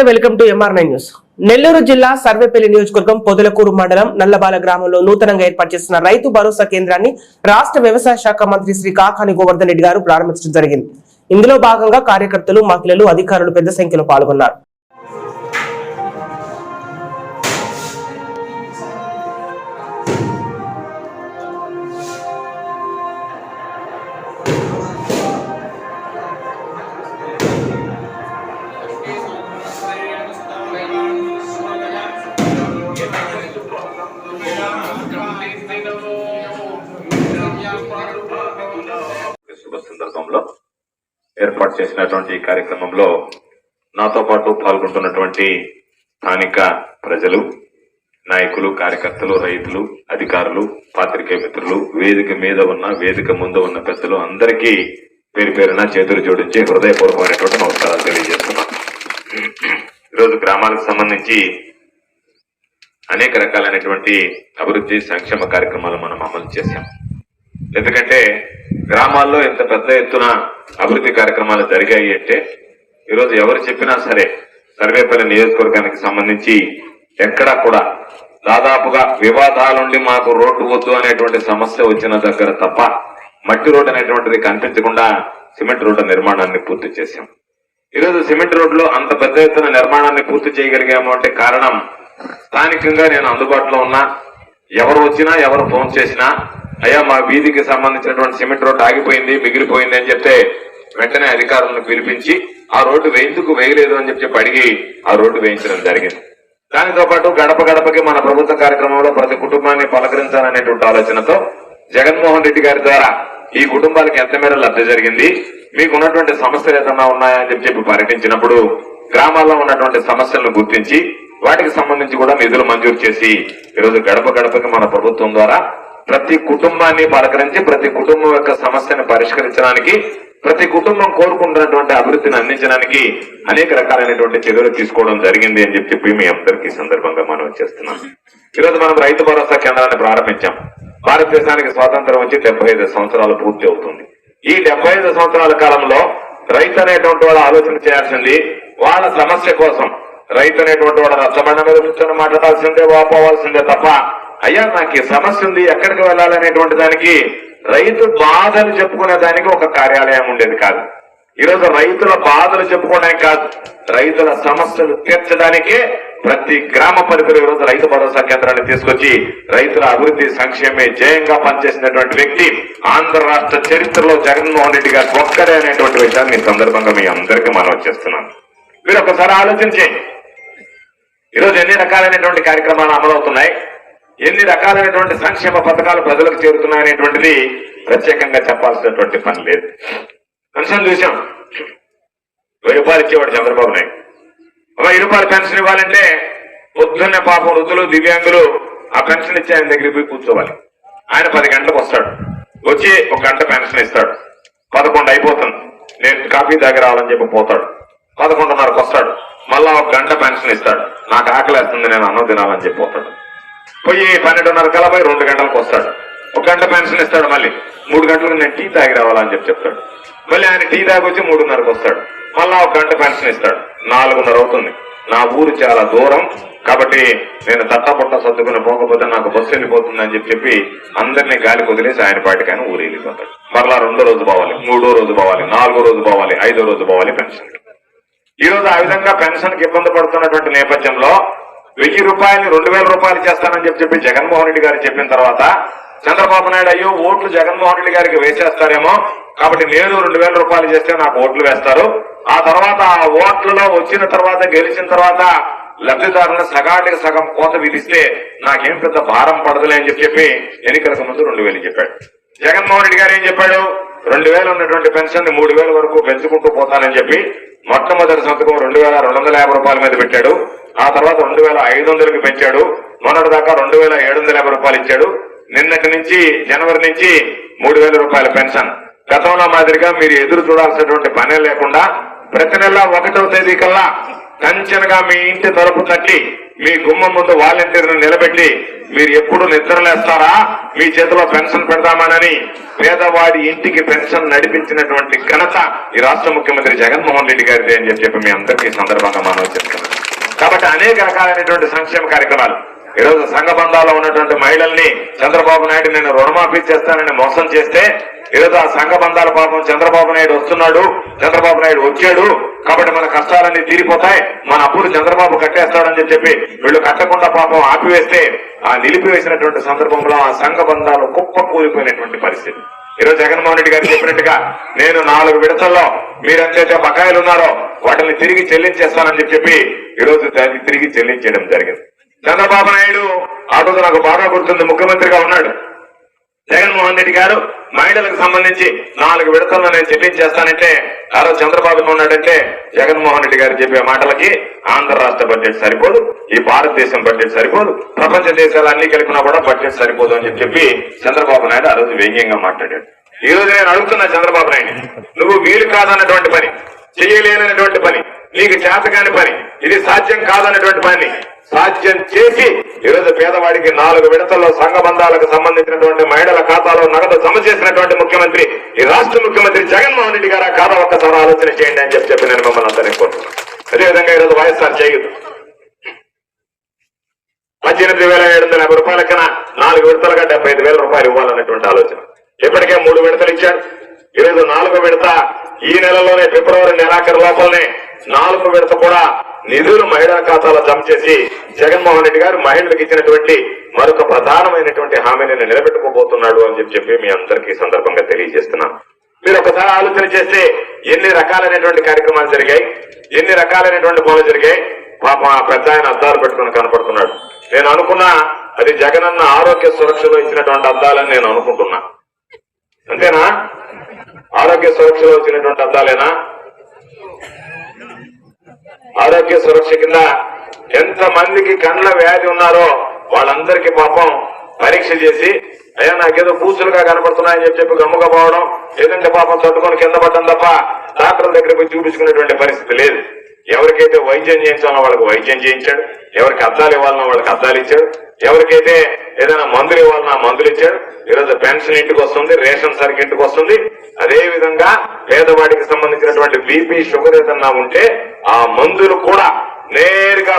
నమస్తే welcome to MR nine news. Nellore జిల్లా సర్వేపల్లి నియోజకవర్గం పొదలకూరు మండలం నల్లబాల గ్రామంలో నూతనంగా ఏర్పాటు చేసిన రైతు భరోసా కేంద్రాన్ని రాష్ట్ర వ్యవసాయ శాఖ మంత్రి శ్రీ కాకాని గోవర్ధన్ రెడ్డి గారు ప్రారంభించడం జరిగింది. ఇందులో భాగంగా కార్యకర్తలు మహిళలు అధికారులు పెద్ద సంఖ్యలో పాల్గొన్నారు. శుభ సందర్భంలో ఏర్పాటు చేసినటువంటి ఈ కార్యక్రమంలో నాతో పాటు పాల్గొంటున్నటువంటి స్థానిక ప్రజలు నాయకులు కార్యకర్తలు రైతులు అధికారులు పాత్రికేయ మిత్రులు వేదిక మీద ఉన్న వేదిక ముందు ఉన్న పెద్దలు అందరికీ పేరు పేరున చేతులు జోడించి హృదయపూర్వకమైనటువంటి నమస్కారాలు తెలియజేస్తున్నాను ఈరోజు గ్రామాలకు సంబంధించి అనేక రకాలైనటువంటి అభివృద్ధి సంక్షేమ కార్యక్రమాలు మనం ఎందుకంటే గ్రామాల్లో ఇంత పెద్ద ఎత్తున అభివృద్ధి కార్యక్రమాలు జరిగాయి అంటే ఈరోజు ఎవరు చెప్పినా సరే సర్వేపల్లి నియోజకవర్గానికి సంబంధించి ఎక్కడా కూడా దాదాపుగా వివాదాలుండి మాకు రోడ్డు వద్దు అనేటువంటి సమస్య వచ్చిన దగ్గర తప్ప మట్టి రోడ్డు అనేటువంటిది కనిపించకుండా సిమెంట్ రోడ్డు నిర్మాణాన్ని పూర్తి చేశాం. ఈరోజు సిమెంట్ రోడ్లో అంత పెద్ద ఎత్తున నిర్మాణాన్ని పూర్తి చేయగలిగాము అంటే కారణం స్థానికంగా నేను అందుబాటులో ఉన్నా. ఎవరు వచ్చినా ఎవరు ఫోన్ చేసినా అయ్యా మా వీధికి సంబంధించినటువంటి సిమెంట్ రోడ్డు ఆగిపోయింది మిగిలిపోయింది అని చెప్తే వెంటనే అధికారులను పిలిపించి ఆ రోడ్డు వేయిందుకు వేయలేదు అని చెప్పి అడిగి ఆ రోడ్డు వేయించడం జరిగింది. దానితో పాటు గడప గడపకి మన ప్రభుత్వ కార్యక్రమంలో ప్రతి కుటుంబాన్ని పలకరించాలనేటువంటి ఆలోచనతో జగన్మోహన్ రెడ్డి గారి ద్వారా ఈ కుటుంబాలకు ఎంత మేర లబ్ధి జరిగింది మీకు ఉన్నటువంటి సమస్యలు ఏదన్నా ఉన్నాయని చెప్పి చెప్పి పర్యటించినప్పుడు గ్రామాల్లో ఉన్నటువంటి సమస్యలను గుర్తించి వాటికి సంబంధించి కూడా నిధులు మంజూరు చేసి ఈరోజు గడప గడపకి మన ప్రభుత్వం ద్వారా ప్రతి కుటుంబాన్ని పలకరించి ప్రతి కుటుంబం యొక్క సమస్యను పరిష్కరించడానికి ప్రతి కుటుంబం కోరుకుంటున్నటువంటి అభివృద్ధిని అందించడానికి అనేక రకాలైనటువంటి చర్యలు తీసుకోవడం జరిగింది అని చెప్పి మీ అందరికీ సందర్భంగా మనం చేస్తున్నాం. ఈరోజు మనం రైతు భరోసా కేంద్రాన్ని ప్రారంభించాం. భారతదేశానికి స్వాతంత్రం వచ్చి డెబ్బై ఐదు సంవత్సరాలు పూర్తి అవుతుంది. ఈ డెబ్బై ఐదు సంవత్సరాల కాలంలో రైతు అనేటువంటి వాడు ఆలోచన చేయాల్సింది వాళ్ళ సమస్య కోసం రైతు అనేటువంటి వాడు రచ్చబండ మీద కూర్చొని మాట్లాడాల్సిందే వాపోవాల్సిందే తప్ప అయ్యా నాకు సమస్య ఉంది ఎక్కడికి వెళ్ళాలనేటువంటి దానికి రైతు బాధలు చెప్పుకునే దానికి ఒక కార్యాలయం ఉండేది కాదు. ఈరోజు రైతుల బాధలు చెప్పుకోవడానికి కాదు రైతుల సమస్యలు తీర్చడానికే ప్రతి గ్రామ పరిధిలో ఈరోజు రైతు భరోసా కేంద్రాన్ని తీసుకొచ్చి రైతుల అభివృద్ధి సంక్షేమే జయంగా పనిచేసినటువంటి వ్యక్తి ఆంధ్ర రాష్ట్ర చరిత్రలో జగన్మోహన్ రెడ్డి గారు ఒక్కడే అనేటువంటి విషయాన్ని ఈ సందర్భంగా మీ అందరికీ మనం చేస్తున్నాను. మీరు ఒకసారి ఆలోచించి ఈరోజు ఎన్ని రకాలైనటువంటి కార్యక్రమాలు అమలవుతున్నాయి? ఎన్ని రకాలైనటువంటి సంక్షేమ పథకాలు ప్రజలకు చేరుతున్నాయనేటువంటిది ప్రత్యేకంగా చెప్పాల్సినటువంటి పని లేదు. పెన్షన్ చూసాం వెయ్యి రూపాయలు ఇచ్చేవాడు చంద్రబాబు నాయుడు. వెయ్యి రూపాయలు పెన్షన్ ఇవ్వాలంటే పొద్దున్నే పాపం వృద్ధులు దివ్యాంగులు ఆ పెన్షన్ ఇచ్చి ఆయన దగ్గరికి పోయి కూర్చోవాలి. ఆయన పది గంటలకు వస్తాడు. వచ్చి ఒక గంట పెన్షన్ ఇస్తాడు. పదకొండు అయిపోతుంది. నేను కాఫీ దగ్గర రావాలని చెప్పి పోతాడు. పదకొండున్నరకు వస్తాడు. మళ్ళా ఒక గంట పెన్షన్ ఇస్తాడు. నాకు ఆకలి వేస్తుంది నేను అన్నం తినాలని చెప్పి పోతాడు. పోయి పన్నెండున్నర కలపై రెండు గంటలకు వస్తాడు. ఒక గంట పెన్షన్ ఇస్తాడు మళ్ళీ. మూడు గంటలకు నేను టీ తాగి రావాలని చెప్పి చెప్తాడు. మళ్ళీ ఆయన టీ తాగి వచ్చి మూడున్నరకు వస్తాడు. మళ్ళా ఒక గంట పెన్షన్ ఇస్తాడు. నాలుగున్నర అవుతుంది. నా ఊరు చాలా దూరం. కాబట్టి నేను తట్టపట్ట సర్దుకుని పోకపోతే నాకు బస్సు వెళ్ళిపోతుంది అని చెప్పి చెప్పి అందరినీ గాలి కుదిలేసి ఆయన పాటికి ఆయన ఊరు వెళ్ళిపోతాడు. మరలా రెండో రోజు పోవాలి. మూడో రోజు పోవాలి. నాలుగో రోజు పోవాలి. ఐదో రోజు పోవాలి పెన్షన్. ఈ రోజు ఆ విధంగా పెన్షన్కి ఇబ్బంది పడుతున్నటువంటి నేపథ్యంలో వెయ్యి రూపాయలు రెండు వేల రూపాయలు చేస్తానని చెప్పి చెప్పి జగన్మోహన్ రెడ్డి గారు చెప్పిన తర్వాత చంద్రబాబు నాయుడు అయ్యో ఓట్లు జగన్మోహన్ రెడ్డి గారికి వేసేస్తారేమో కాబట్టి నేను రెండు వేల రూపాయలు చేస్తే నాకు ఓట్లు వేస్తారు. ఆ తర్వాత ఆ ఓట్లలో వచ్చిన తర్వాత గెలిచిన తర్వాత లబ్ధిదారులను సగాటికి సగం కోత విధిస్తే నాకేం పెద్ద భారం పడదులే అని చెప్పి చెప్పి ఎన్నికలకు ముందు రెండు వేలు చెప్పాడు. జగన్మోహన్ రెడ్డి గారు ఏం చెప్పాడు? రెండు వేలు ఉన్నటువంటి పెన్షన్ని మూడు వేల వరకు పెంచుకుంటూ పోతానని చెప్పి మొట్టమొదటి సంతకం రెండు వేల రెండు వందల యాభై రూపాయల మీద పెట్టాడు. ఆ తర్వాత రెండు వేల ఐదు వందలకి పెంచాడు. మొన్నటి దాకా రెండు వేల ఏడు వందల యాభై రూపాయలు ఇచ్చాడు. నిన్నటి నుంచి జనవరి నుంచి మూడు వేల రూపాయల పెన్షన్. గతంలో మాదిరిగా మీరు ఎదురు చూడాల్సినటువంటి పనే లేకుండా ప్రతి నెల ఒకటవ తేదీ కల్లా కంచెనగా మీ ఇంటి తలుపు తట్టి మీ గుమ్మం ముందు వాలంటీర్ను నిలబెట్టి మీరు ఎప్పుడు నిద్రలేస్తారా మీ చేతిలో పెన్షన్ పెడదామనని పేదవాడి ఇంటికి పెన్షన్ నడిపించినటువంటి ఘనత ఈ రాష్ట్ర ముఖ్యమంత్రి జగన్మోహన్ రెడ్డి గారిదే అని చెప్పి మీ అందరికీ సందర్భంగా మనం చెప్తున్నాం కాబట్టి అనేక రకాలైనటువంటి సంక్షేమ కార్యక్రమాలు. ఈరోజు సంఘ బంధాల్లో ఉన్నటువంటి మహిళల్ని చంద్రబాబు నాయుడు నేను రుణమాఫీ చేస్తానని మోసం చేస్తే ఈరోజు ఆ సంఘ బంధాల పాపం చంద్రబాబు నాయుడు వస్తున్నాడు చంద్రబాబు నాయుడు వచ్చాడు కాబట్టి మన కష్టాలన్నీ తీరిపోతాయి మన అప్పులు చంద్రబాబు కట్టేస్తాడని చెప్పి వీళ్ళు కట్టకుండా పాపం ఆపివేస్తే ఆ నిలిపివేసినటువంటి సందర్భంలో ఆ సంఘ బంధాలు కుప్ప కూలిపోయినటువంటి పరిస్థితి. ఈరోజు జగన్మోహన్ రెడ్డి గారు చెప్పినట్టుగా నేను నాలుగు విడతల్లో మీరంతైతే బకాయిలు ఉన్నారో వాటిని తిరిగి చెల్లించేస్తానని చెప్పి ఈరోజు దాన్ని తిరిగి చెల్లించడం జరిగింది. చంద్రబాబు నాయుడు ఆ రోజు నాకు బాగా గుర్తుంది. ముఖ్యమంత్రిగా ఉన్నాడు. జగన్మోహన్ రెడ్డి గారు మహిళలకు సంబంధించి నాలుగు విడతల్లో నేను చెల్లించేస్తానంటే ఆ రోజు చంద్రబాబు ఉన్నాడంటే జగన్మోహన్ రెడ్డి గారు చెప్పే మాటలకి ఆంధ్ర రాష్ట్ర బడ్జెట్ సరిపోదు ఈ భారతదేశం బడ్జెట్ సరిపోదు ప్రపంచ దేశాలు అన్ని కలిపినా కూడా బడ్జెట్ సరిపోదు అని చెప్పి చంద్రబాబు నాయుడు ఆ రోజు వ్యంగ్యంగా మాట్లాడాడు. ఈ రోజు నేను అడుగుతున్నా చంద్రబాబు నాయుడు నువ్వు వీలు కాదన్నటువంటి పని చేయలేనటువంటి పని నీకు చేతకాని పని. ఇది సాధ్యం కాదన్నటువంటి పని. సాధ్యం చేసి ఈరోజు పేదవాడికి నాలుగు విడతల్లో సంఘ బంధాలకు సంబంధించినటువంటి మహిళల ఖాతాలో నగదు జమ చేసినటువంటి ముఖ్యమంత్రి ఈ రాష్ట్ర ముఖ్యమంత్రి జగన్మోహన్ రెడ్డి గారు ఆ ఖాతా ఒక్కసారి ఆలోచన చేయండి అని చెప్పి చెప్పి నేను మిమ్మల్ని అందరినీ కోరుతున్నాను అదేవిధంగా ఈరోజు వైఎస్ఆర్ చేయదు. పద్దెనిమిది వేల ఏడు వందల యాభై రూపాయల కన్నా నాలుగు విడతలుగా డెబ్బై ఐదు వేల రూపాయలు ఇవ్వాలన్నటువంటి ఆలోచన. ఇప్పటికే మూడు విడతలు ఇచ్చాడు ఈరోజు నాలుగో విడత ఈ నెలలోనే ఫిబ్రవరి నెలాఖరు లోపలనే నాలుగు విడత కూడా నిధులు మహిళా ఖాతాలో జమ చేసి జగన్మోహన్ రెడ్డి గారు మహిళలకు ఇచ్చినటువంటి మరొక ప్రధానమైనటువంటి హామీని నిలబెట్టుకోబోతున్నాడు అని చెప్పి చెప్పి మీ అందరికీ సందర్భంగా తెలియజేస్తున్నాను మీరు ఒకసారి ఆలోచన చేస్తే ఎన్ని రకాలైనటువంటి కార్యక్రమాలు జరిగాయి ఎన్ని రకాలైనటువంటి పనులు జరిగాయి? పాపం ఆ పెద్ద ఆయన అద్దాలు పెట్టుకుని కనపడుతున్నాడు. నేను అనుకున్నా అది జగనన్న ఆరోగ్య సురక్షలో ఇచ్చినటువంటి అద్దాలని నేను అనుకుంటున్నా. అంతేనా? ఆరోగ్య సురక్షలో వచ్చినటువంటి అద్దాలేనా? ఆరోగ్య సురక్ష కింద ఎంత మందికి కండ్ల వ్యాధి ఉన్నారో వాళ్ళందరికీ పాపం పరీక్ష చేసి అయ్యా నాకేదో పూసులుగా కనపడుతున్నాయని చెప్పి చెప్పి గమ్ముగా పోవడం ఏదంటే పాపం తట్టుకొని కింద పడ్డం తప్ప డాక్టర్ల దగ్గర పోయి చూపించుకునేటువంటి పరిస్థితి లేదు. ఎవరికైతే వైద్యం చేయించాలో వాళ్ళకి వైద్యం చేయించాడు. ఎవరికి అద్దాలు ఇవ్వాలన్నా వాళ్ళకి అద్దాలు ఇచ్చాడు. ఎవరికైతే ఏదైనా మందులు ఇవ్వాలన్నా మందులు ఇచ్చాడు. ఈరోజు పెన్షన్ ఇంటికి వస్తుంది రేషన్ సరికి ఇంటికి వస్తుంది. అదే విధంగా పేదవాడికి సంబంధించినటువంటి బీపీ షుగర్ ఏదన్నా ఉంటే ఆ మందులు కూడా నేరుగా